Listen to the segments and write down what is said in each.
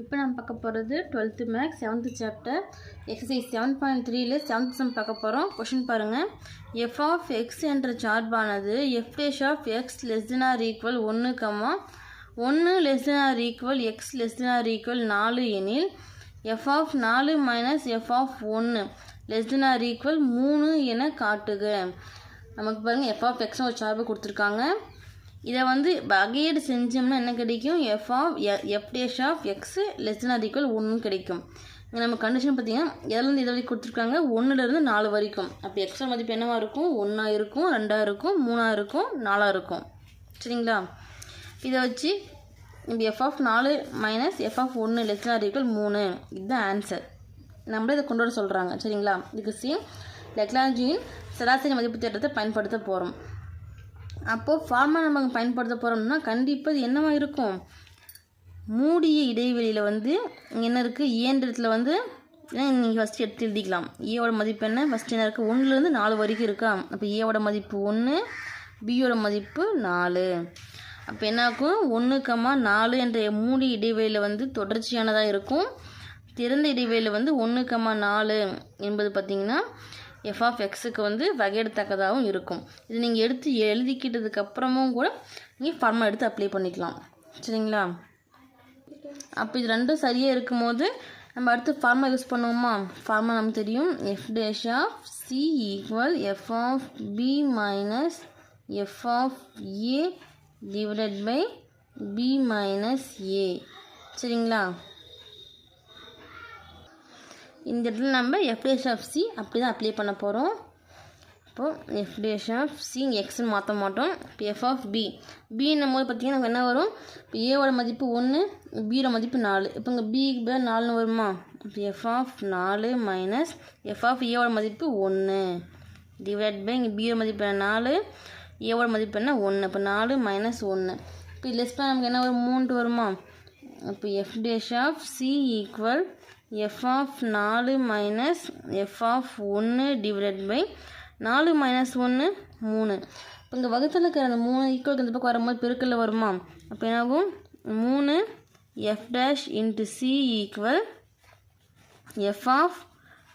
இப்போ நம்ம பார்க்க போகிறது twelfth maths seventh chapter exercise seven point த்ரீல செவன்த் சம் பார்க்க போகிறோம். கொஷின் பாருங்கள் எஃப் ஆஃப் எக்ஸ் என்ற சார்பானது F dash of X less than or equal ஒன்று கம்மா ஒன்று less than or equal X less than or equal நாலு எனில் எஃப் ஆஃப் நாலு மைனஸ் எஃப் ஆஃப் ஒன்று லெஸ் தென் ஆர் ஈக்குவல் மூணு என காட்டுக. நமக்கு பாருங்கள் எஃப் ஆஃப் எக்ஸ்னு ஒரு சார்பு கொடுத்துருக்காங்க. இதை வந்து வகையீடு செஞ்சோம்னா என்ன கிடைக்கும்? F of F dash of X less or equal ஒன்று கிடைக்கும். இங்கே நம்ம கண்டிஷன் பார்த்தீங்கன்னா எதுலேருந்து இது வரைக்கும் கொடுத்துருக்காங்க? ஒன்றுலேருந்து நாலு வரைக்கும். அப்போ எக்ஸ்ட்ரா மதிப்பு என்னவா இருக்கும்? ஒன்றா இருக்கும் ரெண்டாக இருக்கும் மூணாக இருக்கும் நாலாக இருக்கும். சரிங்களா? இதை வச்சு இப்போ எஃப் ஆஃப் நாலு மைனஸ் எஃப் ஆஃப் ஒன்று லெஸ் ஆர் ஈக்குவல் மூணு. இதுதான் ஆன்சர் நம்மளே இதை கொண்டு வர சொல்கிறாங்க சரிங்களா? இதுக்கு சேம் லெக்லாஞ்சியின் சராசரி மதிப்பு தேட்டத்தை பயன்படுத்த போகிறோம் அப்போது ஃபார்மாக நம்ம பயன்படுத்த போகிறோம்னா கண்டிப்பாக அது என்னவாக இருக்கும்? மூடிய இடைவெளியில் வந்து என்ன இருக்குது e இயந்திரத்தில் வந்து நீங்கள் ஃபஸ்ட்டு எடுத்து எழுதிக்கலாம். E ஏவோட மதிப்பு என்ன? ஃபஸ்ட்டு என்ன இருக்குது ஒன்றுலேருந்து நாலு வரைக்கும் இருக்கா? அப்போ ஏவோட e மதிப்பு ஒன்று பியோட மதிப்பு நாலு. அப்போ என்ன ஆகும்? ஒன்று கம்மா நாலு என்ற மூடி இடைவெளியில் வந்து தொடர்ச்சியானதாக இருக்கும். திறந்த இடைவெளியில் வந்து ஒன்று கம்மா நாலு என்பது பார்த்திங்கன்னா எஃப் ஆஃப் எக்ஸுக்கு வந்து வகையிடத்தக்கதாகவும் இருக்கும். இது நீங்கள் எடுத்து எழுதிக்கிட்டதுக்கப்புறமும் கூட நீங்கள் ஃபார்மை எடுத்து அப்ளை பண்ணிக்கலாம். சரிங்களா? அப்போ இது ரெண்டும் சரியாக இருக்கும்போது நம்ம அடுத்து ஃபார்மை யூஸ் பண்ணுவோமா? ஃபார்முலா நமக்கு தெரியும். F dash of C equal F of B minus F of A divided by B minus A சரிங்களா? இந்த இடத்துல நம்ம எஃப் ஆஃப் சி அப்படி தான் அப்ளை பண்ண போகிறோம் இப்போது எஃப்டேஷ் ஆஃப் சி எக்ஸ்னு மாற்ற மாட்டோம். இப்போ எஃப் ஆஃப் பி பின்னும் போது பார்த்திங்கன்னா நமக்கு என்ன வரும்? இப்போ ஏவோட மதிப்பு ஒன்று பியோட மதிப்பு நாலு. இப்போ இங்கே பிக்கு பேர் நாலுன்னு வருமா? இப்போ எஃப் ஆஃப் நாலு மைனஸ் எஃப் ஆஃப் ஏவோட மதிப்பு ஒன்று டிவைட் பை இங்கே பியோட மதிப்பு நாலு? ஏவோட மதிப்பு என்ன ஒன்று இப்போ நாலு மைனஸ் ஒன்று இப்போ லெஸ் பண்ண நமக்கு என்ன வரும்? மூன்று வருமா? இப்போ F of C equal F of நாலு மைனஸ் எஃப் ஆஃப் ஒன்று டிவைடட் பை நாலு மைனஸ் ஒன்று மூணு. இப்போ இங்கே வகுத்தில் இருக்கிற அந்த மூணு ஈக்குவல் இந்த பக்கம் வரும்போது பெருக்கல்ல வருமா? அப்போ என்னாகும்? மூணு F dash into C equal F of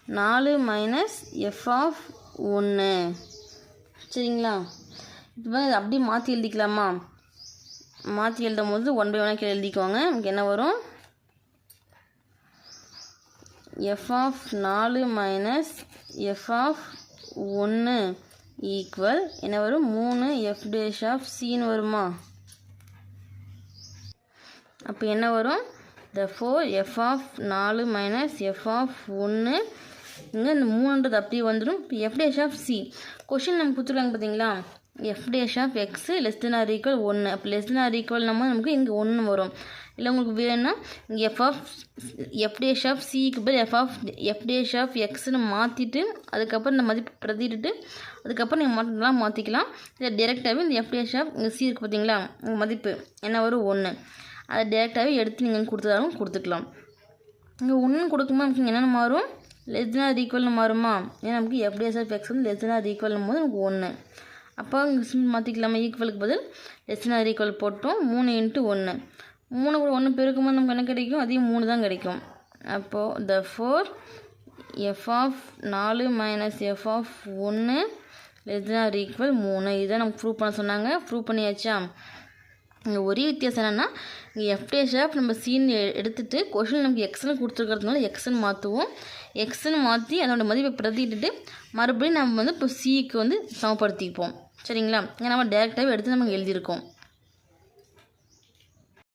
நாலு மைனஸ் எஃப் ஆஃப் ஒன்று சரிங்களா? இப்போ அப்படியே மாற்றி எழுதிக்கலாமா? மாற்றி எழுதும் போது ஒன் பை ஒன்னாக கீழே எழுதிக்குவாங்க. நமக்கு என்ன வரும்? எஃப் ஆஃப் நாலு மைனஸ் எஃப் ஆஃப் ஒன்று ஈக்குவல் என்ன வரும்? மூணு எஃப் டேஷ் ஆஃப் சின்னு வருமா? அப்போ என்ன வரும்? த ஃபோர் எஃப் ஆஃப் நாலு மைனஸ் எஃப் ஆஃப் ஒன்று இங்கே இந்த மூணுன்றது அப்படியே வந்துடும் இப்போ F dash of C question நம்ம கொடுத்துருக்காங்க பார்த்தீங்களா F dash of X less than or equal ஒன்று அப்போ லெஸ் தென் ஆர் ஈக்குவல் நம்ம நமக்கு இங்கே ஒன்று வரும். இல்லை உங்களுக்கு வேணும்னா இங்கே எஃப் ஆஃப் எஃப் ஆஃப் சிக்கு பதில் எஃப் ஆஃப் எஃப் ஆஃப் எக்ஸ்னு மாற்றிட்டு அதுக்கப்புறம் இந்த மதிப்பு பிரதிட்டு அதுக்கப்புறம் நீங்கள் மாற்றலாம் மாற்றிக்கலாம் இல்லை டேரெக்டாகவே இந்த எஃப் ஆஃப் இங்கே சி இருக்குது பார்த்தீங்களா உங்கள் மதிப்பு. என்ன வரும் ஒன்று அதை டேரெக்டாகவே எடுத்து நீங்கள் கொடுத்ததாலும் கொடுத்துக்கலாம். இங்கே ஒன்று கொடுக்கும்போது நமக்கு என்னென்ன மாறும்? லெஸ் தென் ஆர் ஈக்குவல்னு மாறுமா? ஏன்னா நமக்கு எஃப்டிஎஸ் ஆஃப் எக்ஸ் வந்து லெஸ் தென் ஆர் ஈக்குவல்னும் போது நமக்கு ஒன்று அப்போ இங்கே சிம்பிள் மாற்றிக்கலாமா ஈக்குவலுக்கு பதில் லெஸ் தென் ஆர் ஈக்குவல் போட்டோம். மூணு இன்ட்டு ஒன்று மூணு கூட ஒன்று பெருக்கும்போது நமக்கு என்ன கிடைக்கும்? அதையும் மூணு தான் கிடைக்கும். அப்போது த ஃபோர் எஃப் ஆஃப் நாலு மைனஸ் எஃப் ஆஃப் ஒன்று லெஸ் தென் ஆர் ஈக்குவல் மூணு. இதுதான் நமக்கு ப்ரூவ் பண்ண சொன்னாங்க. ப்ரூவ் பண்ணியாச்சா? இங்கே ஒரே வித்தியாசம் என்னென்னா இங்கே எஃப் ஷாப் நம்ம சீன் எடுத்துகிட்டு கொஷின் நமக்கு எக்ஸ்னு கொடுத்துருக்கிறதுனால எக்ஸ்னு மாற்றுவோம் எக்ஸ்னு மாற்றி அதோட மதிப்பை பிரதிட்டுட்டு மறுபடியும் நம்ம வந்து இப்போ சிக்கு வந்து சமப்படுத்திப்போம். சரிங்களா? இங்கே நம்ம டேரெக்டாகவே எடுத்து நம்ம எழுதியிருக்கோம்.